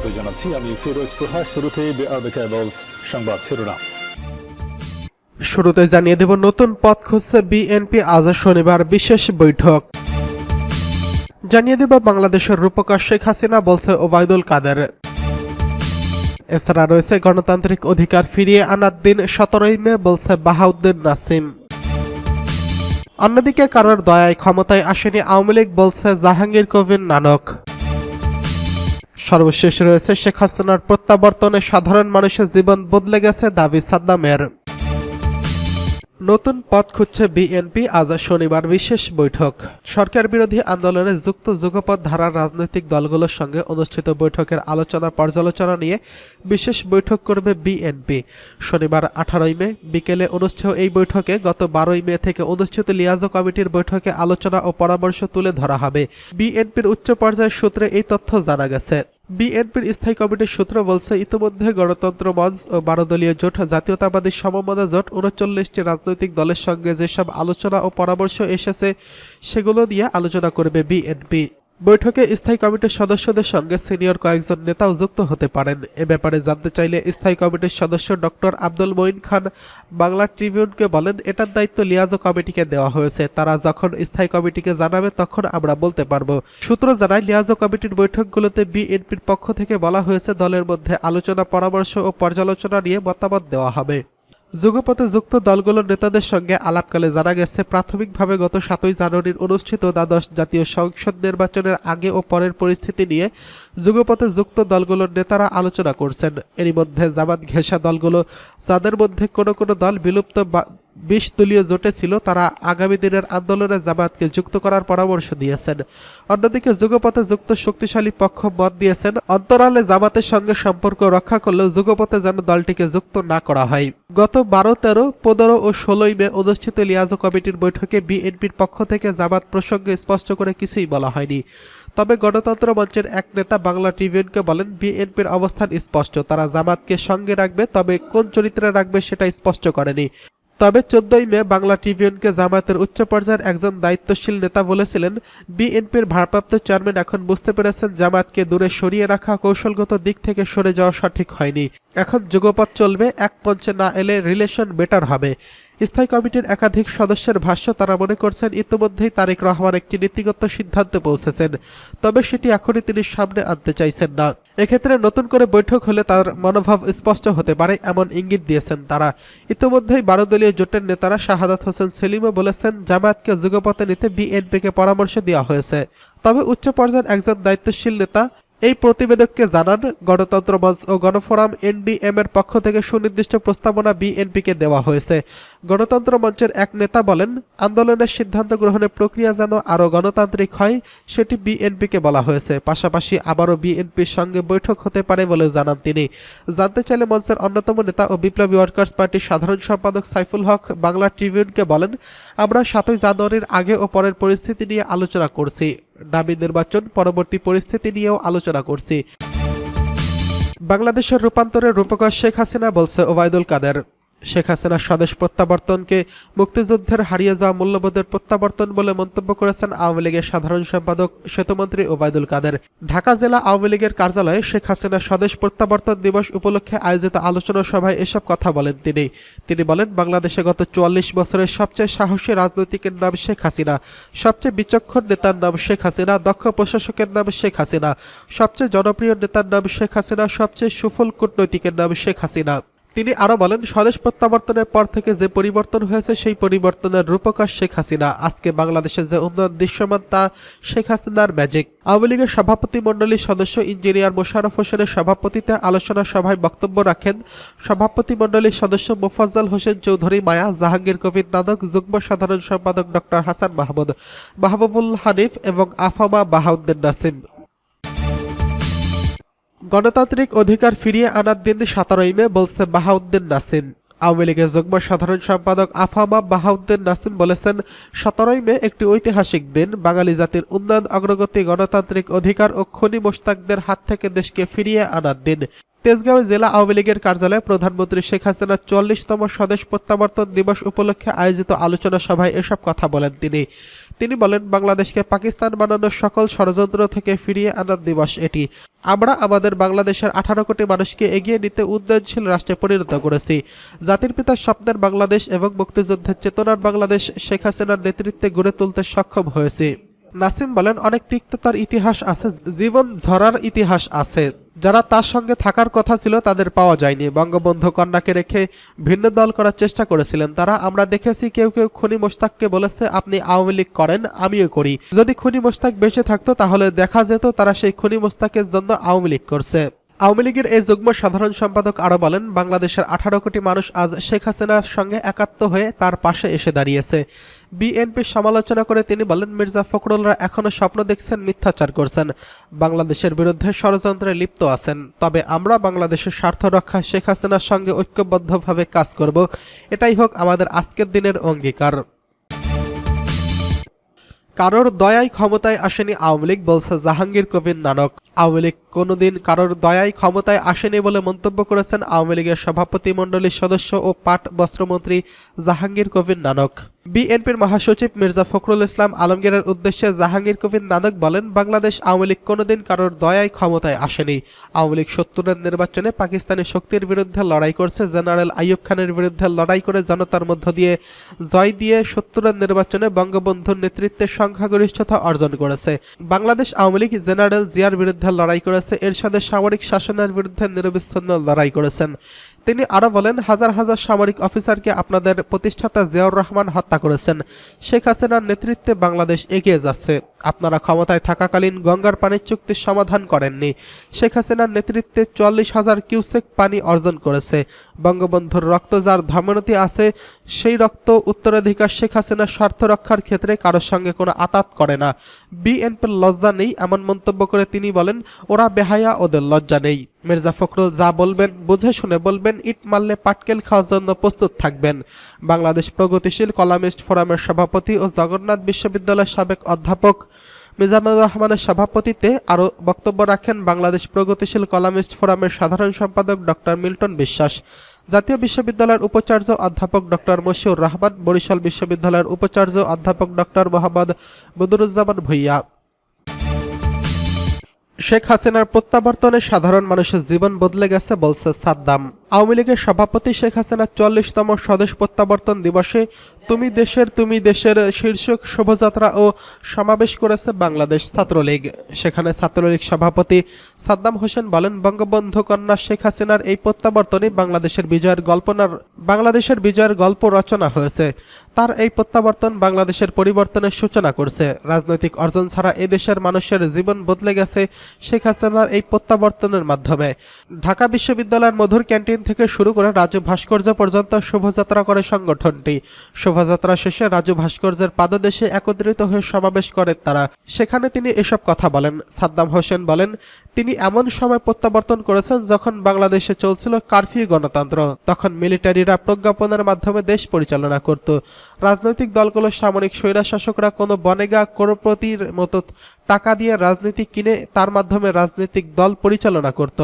স্বাগত জানাচ্ছি। আমি ফিরোজ তোহা। শুরুতে সংবাদ শিরোনাম। শুরুতে জানিয়ে দেব নতুন পথ খুঁজছে বিএনপি আজ শনিবার বিশেষ বৈঠক। জানিয়ে দেব বাংলাদেশের রূপকার শেখ হাসিনা বলছে ওবায়দুল কাদের। এছাড়া রয়েছে গণতান্ত্রিক অধিকার ফিরিয়ে আনার দিন সতেরোই মে বলছে বাহাউদ্দিন নাসিম। অন্যদিকে কারোর দয়ায় ক্ষমতায় আসেনি আওয়ামী লীগ বলছে জাহাঙ্গীর কবির নানক। সর্বশেষ রয়েছে শেখ হাসিনার প্রত্যাবর্তনে সাধারণ মানুষের জীবন বদলে গেছে দাবি সাদ্দামের। নতুন পথ খুঁজছে বিএনপি, আজ শনিবার বিশেষ বৈঠক। সরকার বিরোধী আন্দোলনে যুক্ত যুগপথ ধারার রাজনৈতিক দলগুলোর সঙ্গে অনুষ্ঠিত বৈঠকের আলোচনা পর্যালোচনা নিয়ে বিশেষ বৈঠক করবে বিএনপি। শনিবার আঠারোই মে বিকেলে অনুষ্ঠেয় এই বৈঠকে গত বারোই মে থেকে অনুষ্ঠিত লিয়াজো কমিটির বৈঠকে আলোচনা ও পরামর্শ তুলে ধরা হবে। বিএনপির উচ্চ পর্যায়ের সূত্রে এই তথ্য জানা গেছে। বিএনপির স্থায়ী কমিটির সূত্র বলছে, ইতিমধ্যে গণতন্ত্র মঞ্চ ও বারো দলীয় জোট, জাতীয়তাবাদী সমমনা জোট উনচল্লিশটি রাজনৈতিক দলের সঙ্গে যেসব আলোচনা ও পরামর্শ এসেছে, সেগুলো নিয়ে আলোচনা করবে বিএনপি। বৈঠকে স্থায়ী কমিটির সদস্যদের সঙ্গে সিনিয়র কয়েকজন নেতাও যুক্ত হতে পারেন। এ ব্যাপারে জানতে চাইলে স্থায়ী কমিটির সদস্য ডক্টর আব্দুল মঈন খান বাংলা ট্রিবিউনকে বলেন, এটার দায়িত্ব লিয়াজো কমিটিকে দেওয়া হয়েছে। তারা যখন স্থায়ী কমিটিকে জানাবে, তখন আমরা বলতে পারব। সূত্র জানায়, লিয়াজো কমিটির বৈঠকগুলোতে বিএনপির পক্ষ থেকে বলা হয়েছে, দলের মধ্যে আলোচনা, পরামর্শ ও পর্যালোচনা নিয়ে মতামত দেওয়া হবে। যুগপথে যুক্ত দলগুলোর নেতাদের সঙ্গে আলাপকালে জানা গেছে, প্রাথমিকভাবে গত সাতই জানুয়ারির অনুষ্ঠিত দ্বাদশ জাতীয় সংসদ নির্বাচনের আগে ও পরের পরিস্থিতি নিয়ে যুগপথে যুক্ত দলগুলোর নেতারা আলোচনা করছেন। এরই মধ্যে জামাত ঘেঁষা দলগুলো, যাদের মধ্যে কোনো কোনো দল বিলুপ্ত বিশ দলীয় জোটে ছিল, তারা আগামী দিনের আন্দোলনে জামায়াতকে যুক্ত করার পরামর্শ দিয়েছেন। অন্যদিকে যুগপথে যুক্ত শক্তিশালী পক্ষ মত দিয়েছেন, অন্তরালে জামাতের সঙ্গে সম্পর্ক রক্ষা করলেও যুগপথে যেন দলটিকে যুক্ত না করা হয়। গত বারো, তেরো, পনেরো ও ষোলোই মে অনুষ্ঠিত লিয়াজো কমিটির বৈঠকে বিএনপির পক্ষ থেকে জামাত প্রসঙ্গে স্পষ্ট করে কিছুই বলা হয়নি। তবে গণতন্ত্র মঞ্চের এক নেতা বাংলা ট্রিবিউনকে বলেন, বিএনপির অবস্থান স্পষ্ট, তারা জামাতকে সঙ্গে রাখবে, তবে কোন চরিত্রে রাখবে সেটা স্পষ্ট করেনি। তবে চোদ্দই মে বাংলা ট্রিবিউনকে জামায়াতের উচ্চ পর্যায়ের একজন দায়িত্বশীল নেতা বলেছিলেন, বিএনপির ভারপ্রাপ্ত চেয়ারম্যান এখন বুঝতে পেরেছেন জামায়াতকে দূরে সরিয়ে রাখা কৌশলগত দিক থেকে সরে যাওয়া সঠিক হয়নি। এখন যুগপথ চলবে, এক মঞ্চে না এলে রিলেশন বেটার হবে। স্থায়ী কমিটির একাধিক সদস্যের ভাষ্য তারা মনে করছেন, ইতিমধ্যেই তারেক রহমান একটি নীতিগত সিদ্ধান্তে পৌঁছেছেন, তবে সেটি এখনই তিনি সামনে আনতে চাইছেন না। এক্ষেত্রে নতুন করে বৈঠক হলে তার মনোভাব স্পষ্ট হতে পারে, এমন ইঙ্গিত দিয়েছেন তারা। ইতিমধ্যেই বারো দলীয় জোটের নেতারা শাহাদাত হোসেন সেলিমও বলেছেন, জামায়াতকে যুগপথে নিতে বিএনপিকে পরামর্শ দেওয়া হয়েছে। তবে উচ্চ পর্যায়ের একজন দায়িত্বশীল নেতা এই প্রতিবেদককে জানান, গণতন্ত্র মঞ্চ ও গণফোরাম এনডিএম এর পক্ষ থেকে সুনির্দিষ্ট প্রস্তাবনা বিএনপিকে দেওয়া হয়েছে। গণতন্ত্র মঞ্চের এক নেতা বলেন, আন্দোলনের সিদ্ধান্ত গ্রহণের প্রক্রিয়া যেন আরও গণতান্ত্রিক হয়, সেটি বিএনপিকে বলা হয়েছে। পাশাপাশি আবারও বিএনপির সঙ্গে বৈঠক হতে পারে বলেও জানান তিনি। জানতে চাইলে মঞ্চের অন্যতম নেতা ও বিপ্লবী ওয়ার্কার্স পার্টির সাধারণ সম্পাদক সাইফুল হক বাংলা ট্রিবিউনকে বলেন, আমরা সাতই জানুয়ারির আগে ও পরের পরিস্থিতি নিয়ে আলোচনা করছি। দাবি নির্বাচন পরবর্তী পরিস্থিতি নিয়েও আলোচনা করছি। বাংলাদেশের রূপান্তরের রূপকার শেখ হাসিনা বলছে ওবায়দুল কাদের। শেখ হাসিনার স্বদেশ প্রত্যাবর্তনকে মুক্তিযুদ্ধের হারিয়ে যাওয়া মূল্যবোধের প্রত্যাবর্তন বলে মন্তব্য করেছেন আওয়ামী লীগের সাধারণ সম্পাদক সেতুমন্ত্রী ওবায়দুল কাদের। ঢাকা জেলা আওয়ামী লীগের কার্যালয়ে শেখ হাসিনার স্বদেশ প্রত্যাবর্তন দিবস উপলক্ষে আয়োজিত আলোচনা সভায় এসব কথা বলেন তিনি। তিনি বলেন, বাংলাদেশে গত চুয়াল্লিশ বছরের সবচেয়ে সাহসী রাজনৈতিকের নাম শেখ হাসিনা। সবচেয়ে বিচক্ষণ নেতার নাম শেখ হাসিনা। দক্ষ প্রশাসকের নাম শেখ হাসিনা। সবচেয়ে জনপ্রিয় নেতার নাম শেখ হাসিনা। সবচেয়ে সুফল কূটনৈতিকের নাম শেখ হাসিনা। তিনি আরও বলেন, স্বদেশ প্রত্যাবর্তনের পর থেকে যে পরিবর্তন হয়েছে সেই পরিবর্তনের রূপকার শেখ হাসিনা। আজকে বাংলাদেশের যে উন্নয়ন দৃশ্যমান তা শেখ হাসিনার ম্যাজিক আওয়ামী লীগের সভাপতি মণ্ডলীর সদস্য ইঞ্জিনিয়ার মোশাররফ হোসেনের সভাপতিতে আলোচনা সভায় বক্তব্য রাখেন। সভাপতি মণ্ডলীর সদস্য মোফাজ্জল হোসেন চৌধুরী মায়া, জাহাঙ্গীর কবির নানক, যুগ্ম সাধারণ সম্পাদক ডক্টর হাসান মাহমুদ, মাহবুবুল হানিফ এবং আফামা বাহাউদ্দিন নাসিম। গণতান্ত্রিক অধিকার ফিরিয়ে আনার দিন সতেরোই মে বলছে বাহাউদ্দিন নাসিম। আওয়ামী লীগের যুগ্ম সাধারণ সম্পাদক আফামা বাহাউদ্দিন নাসিম বলেছেন, সতেরোই মে একটি ঐতিহাসিক দিন। বাঙালি জাতির উন্নয়ন অগ্রগতি, গণতান্ত্রিক অধিকার ও খনি মোস্তাকদের হাত থেকে দেশকে ফিরিয়ে আনার দিন। তেজগাঁও জেলা আওয়ামী লীগের কার্যালয়ে প্রধানমন্ত্রী শেখ হাসিনার চল্লিশতম স্বদেশ প্রত্যাবর্তন দিবস উপলক্ষে আয়োজিত আলোচনা সভায় এসব কথা বলেন তিনি। তিনি বলেন, বাংলাদেশকে পাকিস্তান বানানোর সকল ষড়যন্ত্র থেকে ফিরিয়ে আনার দিবস এটি। আমরা আমাদের বাংলাদেশের আঠারো কোটি মানুষকে এগিয়ে নিতে উন্নয়নশীল রাষ্ট্রে পরিণত করেছি। জাতির পিতার স্বপ্নের বাংলাদেশ এবং মুক্তিযুদ্ধের চেতনার বাংলাদেশ শেখ হাসিনার নেতৃত্বে গড়ে তুলতে সক্ষম হয়েছি। নাসিম বলেন, অনেক তিক্ততার ইতিহাস আছে, জীবন ঝরার ইতিহাস আছে। যারা তার সঙ্গে থাকার কথা ছিল তাদের পাওয়া যায়নি। বঙ্গবন্ধু কন্যাকে রেখে ভিন্ন দল করার চেষ্টা করেছিলেন তারা। আমরা দেখেছি কেউ কেউ খুনি মোস্তাককে বলেছে, আপনি আওয়ামী লীগ করেন, আমিও করি। যদি খুনি মোস্তাক বেঁচে থাকতো, তাহলে দেখা যেত তারা সেই খুনি মোস্তাকের জন্য আওয়ামী লীগ করছে। আওয়ামী লীগের এই যুগ্ম সাধারণ সম্পাদক আরও বলেন, বাংলাদেশের আঠারো কোটি মানুষ আজ শেখ হাসিনার সঙ্গে একাত্ম হয়ে তার পাশে এসে দাঁড়িয়েছে। বিএনপির সমালোচনা করে তিনি বলেন, মির্জা ফখরুলরা এখনও স্বপ্ন দেখছেন, মিথ্যাচার করছেন। বাংলাদেশের বিরুদ্ধে ষড়যন্ত্রে লিপ্ত আছেন। তবে আমরা বাংলাদেশের স্বার্থ রক্ষায় শেখ হাসিনার সঙ্গে ঐক্যবদ্ধভাবে কাজ করব। এটাই হোক আমাদের আজকের দিনের অঙ্গীকার। কারোর দয়ায় ক্ষমতায় আসেনি আওয়ামী লীগ, বলছে জাহাঙ্গীর কবির নানক। আওয়ামী লীগ কোনোদিন কারোর দয়ায় ক্ষমতায় আসেনি বলে মন্তব্য করেছেন আওয়ামী লীগের সভাপতিমণ্ডলীর সদস্য ও পাট বস্ত্রমন্ত্রী জাহাঙ্গীর কবির নানক। বিএনপির মহাসচিব মির্জা ফখরুল ইসলাম আলমগীরের উদ্দেশ্যে জাহাঙ্গীর কবির নানক বলেন, বাংলাদেশ আওয়ামী লীগ কোনোদিন কারোর দয়ায় ক্ষমতায় আসেনি। আওয়ামী লীগ সত্তরের নির্বাচনে পাকিস্তানি শক্তির বিরুদ্ধে লড়াই করছে জেনারেল আইয়ুব খানের বিরুদ্ধে লড়াই করে জনতার মধ্য দিয়ে জয় দিয়ে সত্তরের নির্বাচনে বঙ্গবন্ধুর নেতৃত্বে সংখ্যাগরিষ্ঠতা অর্জন করেছে। বাংলাদেশ আওয়ামী লীগ জেনারেল জিয়ার বিরুদ্ধে লড়াই করেছে, এরশাদের সামরিক শাসনের বিরুদ্ধে নিরবিচ্ছিন্ন লড়াই করেছেন। তিনি আরও বলেন, হাজার হাজার সামরিক অফিসারকে আপনাদের প্রতিষ্ঠাতা জিয়াউর রহমান হত্যা করেছেন। শেখ হাসিনার নেতৃত্বে বাংলাদেশ এগিয়ে যাচ্ছে। আপনারা ক্ষমতায় থাকাকালীন গঙ্গার পানির চুক্তির সমাধান করেননি। শেখ হাসিনার নেতৃত্বে চুয়াল্লিশ হাজার কিউসেক পানি অর্জন করেছে। বঙ্গবন্ধুর রক্ত যার ধমনতি আছে, সেই রক্ত উত্তরাধিকার শেখ হাসিনার স্বার্থ রক্ষার ক্ষেত্রে কারোর সঙ্গে কোনো আতাত করে না। বিএনপির লজ্জা নেই, এমন মন্তব্য করে তিনি বলেন, ওরা বেহায়া, ওদের লজ্জা নেই। মির্জা ফখরুল যা বলবেন, বুঝে শুনে বলবেন, ইট মারলে পাটকেল খাওয়ার জন্য প্রস্তুত থাকবেন। বাংলাদেশ প্রগতিশীল কলামিস্ট ফোরামের সভাপতি ও জগন্নাথ বিশ্ববিদ্যালয়ের সাবেক অধ্যাপক মিজানুর রহমানের সভাপতিত্বে আরও বক্তব্য রাখেন বাংলাদেশ প্রগতিশীল কলামিস্ট ফোরামের সাধারণ সম্পাদক ডক্টর মিল্টন বিশ্বাস, জাতীয় বিশ্ববিদ্যালয়ের উপাচার্য অধ্যাপক ডক্টর মশিউর রহমান, বরিশাল বিশ্ববিদ্যালয়ের উপাচার্য অধ্যাপক ডক্টর মোহাম্মদ বদরুজ্জামান ভুইয়া। শেখ হাসিনার প্রত্যাবর্তনে সাধারণ মানুষের জীবন বদলে গেছে, বলছে সাদ্দাম। আওয়ামী লীগের সভাপতি শেখ হাসিনার চল্লিশতম স্বদেশ প্রত্যাবর্তন দিবসে তুমি দেশের তুমি দেশের শীর্ষক শোভাযাত্রা ও সমাবেশ করেছে বাংলাদেশ ছাত্রলীগ। সেখানে ছাত্রলীগ সভাপতি সাদ্দাম হোসেন বলেন, বঙ্গবন্ধু কন্যা শেখ হাসিনার এই প্রত্যাবর্তনে বাংলাদেশের বিজয়ের গল্পনার, বাংলাদেশের বিজয়ের গল্প রচনা হয়েছে। তার এই প্রত্যাবর্তন বাংলাদেশের পরিবর্তনের সূচনা করছে। রাজনৈতিক অর্জন ছাড়া এদেশের মানুষের জীবন বদলে গেছে শেখ হাসিনার এই প্রত্যাবর্তনের মাধ্যমে। ঢাকা বিশ্ববিদ্যালয়ের মধুর ক্যান্টিন থেকে শুরু করে রাজু ভাস্কর্য পর্যন্ত শোভাযাত্রা করে সংগঠনটি। শোভাযাত্রা শেষে রাজু ভাস্কর্যের পাদদেশে একত্রিত হয়ে সমাবেশ করেন তারা। সেখানে তিনি এসব কথা বলেন। সাদ্দাম হোসেন বলেন, তিনি এমন সময় প্রত্যাবর্তন করেছেন যখন বাংলাদেশে চলছিল কারফিউ গণতন্ত্র। তখন মিলিটারিরা প্রজ্ঞাপনের মাধ্যমে দেশ পরিচালনা করত। রাজনৈতিক দলগুলো সামরিক স্বৈরাশাসকরা কোনো বনেগা করোপতির মতো টাকা দিয়ে রাজনীতি কিনে তার মাধ্যমে রাজনৈতিক দল পরিচালনা করত।